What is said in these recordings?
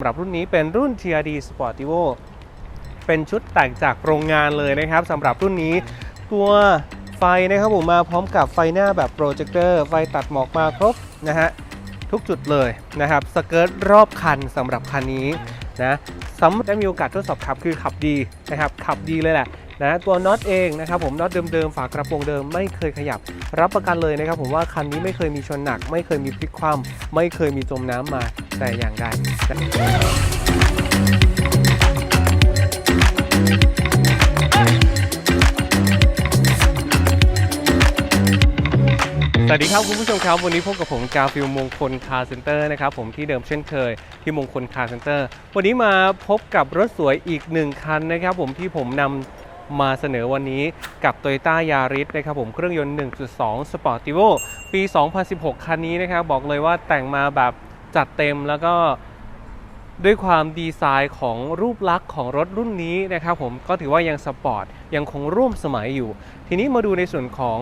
สำหรับรุ่นนี้เป็นรุ่น TRD Sportivo เป็นชุดแต่งจากโรงงานเลยนะครับสำหรับรุ่นนี้ตัวไฟนะครับผมมาพร้อมกับไฟหน้าแบบโปรเจคเตอร์ไฟตัดหมอกมาครบนะฮะทุกจุดเลยนะครับสเกิร์ตรอบคันสำหรับคันนี้นะสำหรับได้มีโอกาสทดสอบขับคือขับดีนะครับขับดีเลยแหละนะตัวน็อตเองนะครับผมน็อตเดิมๆฝากระโปรงเดิมไม่เคยขยับ รับประกันเลยนะครับผมว่าคันนี้ไม่เคยมีชนหนัก ไม่เคยมีพลิกคว่ำไม่เคยมีจมน้ำมา แต่อย่างใดสวัสดีครับคุณผู้ชมครับ วันนี้พบกับผมกาฟิลมงคลคาร์เซ็นเตอร์นะครับผมที่เดิมเช่นเคยที่มงคลคาร์เซ็นเตอร์วันนี้มาพบกับรถสวยอีกหนึ่งคันนะครับผมที่ผมนำมาเสนอวันนี้กับ Toyota Yaris นะครับผมเครื่องยนต์ 1.2 Sportivo ปี 2016 คันนี้นะครับบอกเลยว่าแต่งมาแบบ จัดเต็มแล้วก็ด้วยความดีไซน์ของรูปลักษณ์ของรถรุ่นนี้นะครับผมก็ถือว่ายังสปอร์ตยังคงร่วมสมัยอยู่ ทีนี้มาดูในส่วนของ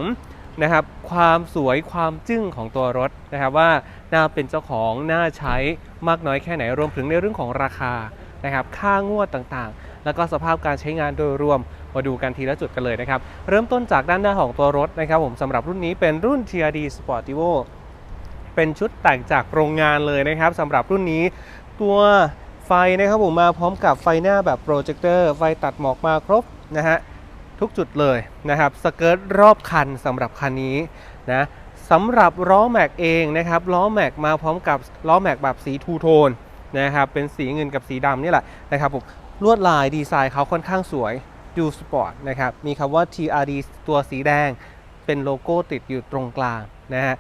นะครับความสวยความจึ้งของตัวรถนะครับว่าน่าเป็นเจ้าของน่าใช้มากน้อยแค่ไหนรวมถึงในเรื่องของราคานะครับค่างวดต่างๆ แล้วก็สภาพการใช้งานโดยรวมมาดูกันทีละจุดกันเลยนะครับ เริ่มต้นจากด้านหน้าของตัวรถนะครับผมสำหรับรุ่นนี้เป็นรุ่น TRD Sportivo เป็นชุดแต่งจากโรงงานเลยนะครับสำหรับรุ่นนี้ตัวไฟนะครับผมมาพร้อมกับไฟหน้าแบบโปรเจคเตอร์ไฟตัดหมอกมาครบนะฮะทุกจุดเลยนะครับสเกิร์ตรอบคันสำหรับคันนี้นะสำหรับล้อแม็กเองนะครับล้อแม็กมาพร้อมกับล้อแม็กแบบสีทูโทนนะครับเป็นสีเงินกับสีดำนี่แหละนะครับผมลวดลายดีไซน์เขาค่อนข้างสวยดูสปอร์ตนะครับมีคำว่า TRD ตัวสีแดงเป็นโลโก้ติดอยู่ตรงกลางนะฮะ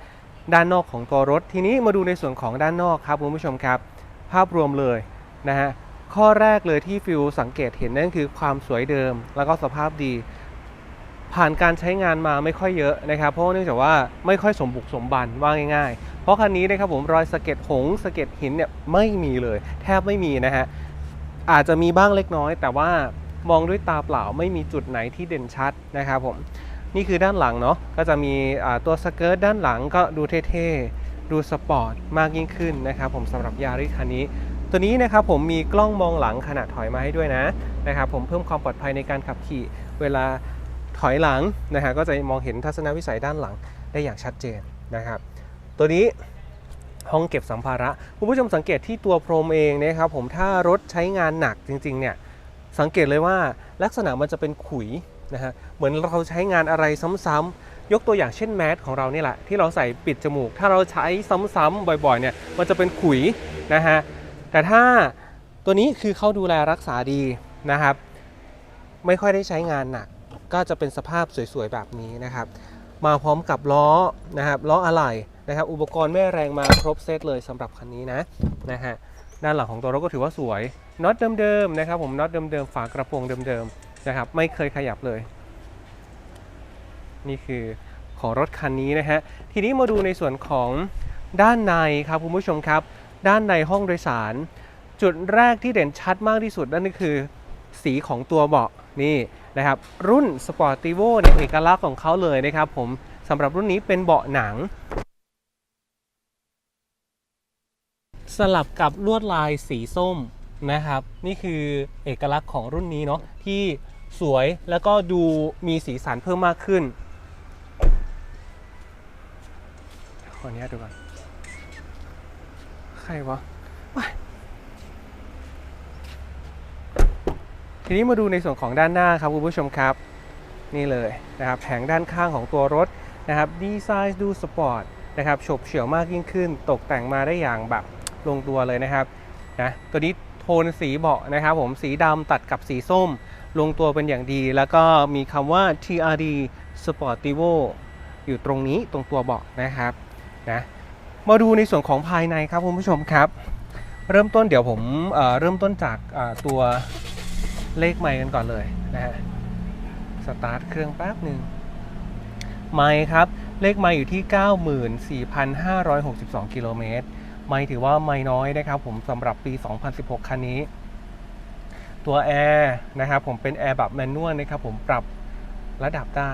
ด้านนอกของตัวรถ ทีนี้มาดูในส่วนของด้านนอกครับคุณผู้ชมครับ ภาพรวมเลยนะฮะข้อแรกเลยที่ฟิวสังเกตเห็นนั่นคือความสวยเดิม แล้วก็สภาพดี ผ่านการใช้งานมาไม่ค่อยเยอะนะครับ เพราะเนื่องจากว่าไม่ค่อยสมบุกสมบันว่าง่าย ๆ เพราะคันนี้นะครับผมรอยสะเก็ดหงส์สะเก็ดหินเนี่ยไม่มีเลย แทบไม่มีนะฮะอาจจะมีบ้างเล็กน้อย แต่ว่ามองด้วยตาเปล่าไม่มีจุดไหนที่เด่นชัดนะครับผม นี่คือด้านหลังเนาะก็จะมีตัวสเกิร์ตด้านหลังก็ดูเท่ๆ ดูสปอร์ตมากยิ่งขึ้นนะครับผมสำหรับยาริสคันนี้ ตัวนี้นะครับผมมีกล้องมองหลังขณะถอยมาให้ด้วยนะนะครับผมเพิ่มความปลอดภัยในการขับขี่เวลาถอยหลังนะฮะก็จะมองเห็นทัศนวิสัยด้านหลังได้อย่างชัดเจนนะครับ ตัวนี้ห้องเก็บสัมภาระคุณผู้ชมสังเกตที่ตัวพรมเองนะครับผมถ้ารถใช้งานหนักจริงๆเนี่ยสังเกตเลยว่าลักษณะมันจะเป็นขุย นะฮะเหมือนเราใช้งานอะไรซ้ำๆยกตัวอย่างเช่นแมสของเรานี่แหละที่เราใส่ปิดจมูก ถ้าเราใช้ซ้ำๆบ่อยๆเนี่ยมันจะเป็นขุยนะฮะแต่ถ้าตัวนี้คือเขาดูแลรักษาดีนะครับ ไม่ค่อยได้ใช้งานหนักก็จะเป็นสภาพสวยๆแบบนี้นะครับ มาพร้อมกับล้อนะครับล้ออะไหล่นะครับอุปกรณ์แม่แรงมาครบเซตเลยสำหรับคันนี้นะนะฮะด้านหลังของตัวรถก็ถือว่าสวยน็อตเดิมๆนะครับผมน็อตเดิมๆฝากระโปรงเดิมๆ นะครับ ไม่เคยขยับเลย นี่คือของรถคันนี้นะฮะ ทีนี้มาดูในส่วนของด้านในครับคุณผู้ชมครับ ด้านในห้องโดยสาร จุดแรกที่เด่นชัดมากที่สุดนั่นก็คือ สีของตัวเบาะนี่นะครับ รุ่น Sportivo เนี่ยเอกลักษณ์ของเขาเลยนะครับผมสำหรับรุ่นนี้เป็นเบาะหนัง สลับกับลวดลายสีส้ม นะครับ นี่คือเอกลักษณ์ของรุ่นนี้เนาะที่สวยแล้วก็ดูมีสีสันเพิ่มมากขึ้นขออนุญาตดูก่อนใครวะว้ายทีนี้มาดูในส่วนของด้านหน้าครับคุณผู้ชมครับ นี่เลยนะครับแผงด้านข้างของตัวรถนะครับดีไซน์ดูสปอร์ตนะครับฉบเฉี่ยวมากยิ่งขึ้น ตกแต่งมาได้อย่างแบบลงตัวเลยนะครับนะตัวนี้ ทนสีเบาะนะครับผมสีดำตัดกับสีส้ม ลงตัวเป็นอย่างดี แล้วก็มีคำว่า TRD Sportivo อยู่ตรงนี้ตรงตัวเบาะนะครับนะมาดูในส่วนของภายในครับคุณผู้ชมครับ เริ่มต้นเดี๋ยวผมเเริ่มต้นจากตัวเลขไมค์กันก่อนเลยนะฮะสตาร์ทเครื่องแป๊บหนึ่งไมค์ครับ เลขไมค์อยู่ที่ 94,562 กิโลเมตร ไมค์ถือว่าไมค์น้อยนะครับผมสำหรับปี 2016 คันนี้ ตัวแอร์นะครับผมเป็นแอร์แบบแมนนวลนะครับผมปรับระดับได้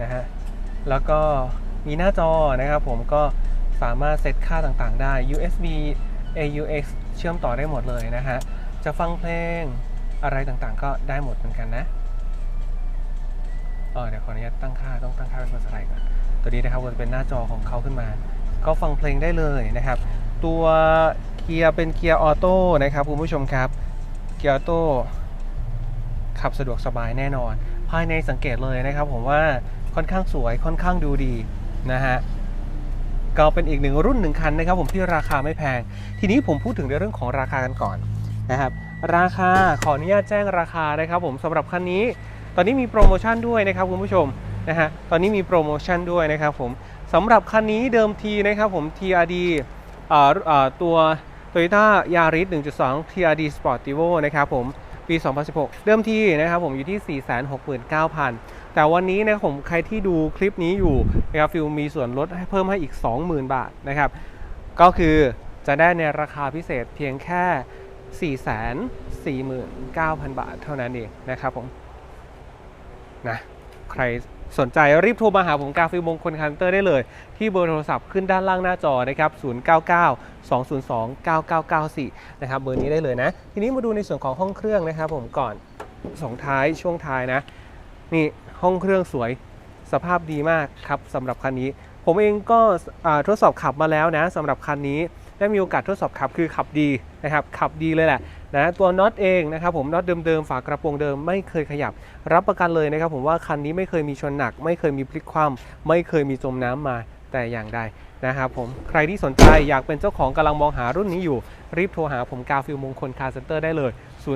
นะฮะแล้วก็มีหน้าจอนะครับผมก็สามารถเซตค่าต่างๆได้ USB AUX เชื่อมต่อได้หมดเลยนะฮะ จะฟังเพลงอะไรต่างๆ ก็ได้หมดเหมือนกันนะเออเดี๋ยวขออนุญาตตั้งค่าต้องตั้งค่าเป็นภาษาไทยก่อน ตัวนี้นะครับก็จะเป็นหน้าจอของเขาขึ้นมา ก็ฟังเพลงได้เลยนะครับ ตัวเกียร์เป็นเกียร์ออโต้นะครับคุณผู้ชมครับเกียร์ออโต้ขับสะดวกสบายแน่นอน ภายในสังเกตเลยนะครับ ผมว่าค่อนข้างสวยค่อนข้างดูดีนะฮะก็เป็นอีกหนึ่งรุ่นหนึ่งคันนะครับ ผมที่ราคาไม่แพง ทีนี้ผมพูดถึงในเรื่องของราคากันก่อนนะครับ ราคาขออนุญาตแจ้งราคานะครับ ผมสำหรับคันนี้ ตอนนี้มีโปรโมชั่นด้วยนะครับคุณผู้ชม นะฮะตอนนี้มีโปรโมชั่นด้วยนะครับผมสำหรับคันนี้เดิมทีนะครับผม TRD ตัว Toyota Yaris 1.2 TRD Sportivo นะครับผมปี 2016เดิมทีนะครับผมอยู่ที่ 469,000 แต่วันนี้นะครับผมใครที่ดูคลิปนี้อยู่นะครับฟิลมีส่วนลดให้เพิ่มให้อีก 20,000 บาทนะครับ ก็คือจะได้ในราคาพิเศษเพียงแค่ 449,000 บาทเท่านั้นเองนะครับผมนะใคร สนใจรีบโทรมาหาผมกาฟิลมงคลคันเตอร์ได้เลย ที่เบอร์โทรศัพท์ขึ้นด้านล่างหน้าจอนะครับ 099 202 9994 นะครับ เบอร์นี้ได้เลยนะ ทีนี้มาดูในส่วนของห้องเครื่องนะครับผมก่อนส่งท้ายช่วงท้ายนะ นี่ห้องเครื่องสวยสภาพดีมากครับสำหรับคันนี้ ผมเองก็ทดสอบขับมาแล้วนะสำหรับคันนี้ได้มีโอกาสทดสอบขับคือขับดีนะครับขับดีเลยแหละ นะตัวน็อตเองนะครับผมน็อตเดิมๆฝากระโปรงเดิมไม่เคยขยับ รับประกันเลยนะครับผมว่าคันนี้ไม่เคยมีชนหนัก ไม่เคยมีพลิกคว่ำไม่เคยมีจมน้ำมาแต่อย่างใดนะครับผมใครที่สนใจอยากเป็นเจ้าของกำลังมองหารุ่นนี้อยู่ รีบโทรหาผมกาฟิลมงคลคาร์เซ็นเตอร์ได้เลย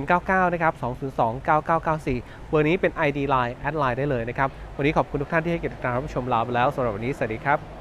099 นะครับ 202 9994 เบอร์นี้เป็น ID Line แอดไลน์ได้เลยนะครับ วันนี้ขอบคุณทุกท่านที่ให้เกียรติการรับชมเราไปแล้วสำหรับวันนี้ สวัสดีครับ